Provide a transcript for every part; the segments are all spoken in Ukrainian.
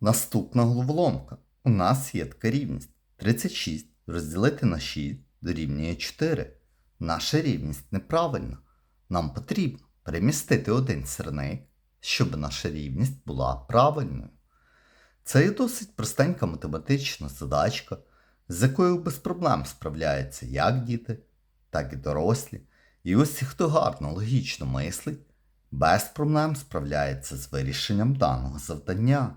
Наступна головоломка. У нас є така рівність. 36 розділити на 6 дорівнює 4. Наша рівність неправильна. Нам потрібно перемістити один сірник, щоб наша рівність була правильною. Це є досить простенька математична задачка, з якою без проблем справляються як діти, так і дорослі. І ось хто гарно логічно мислить, без проблем справляється з вирішенням даного завдання.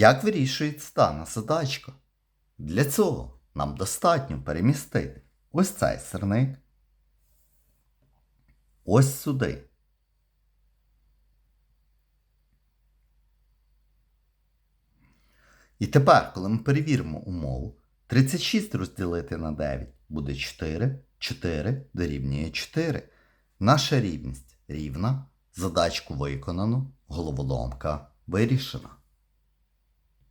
Як вирішується дана задачка? Для цього нам достатньо перемістити ось цей сирник ось сюди. І тепер, коли ми перевіримо умову, 36 розділити на 9 буде 4, 4 дорівнює 4. Наша рівність рівна, задачку виконано, головоломка вирішена.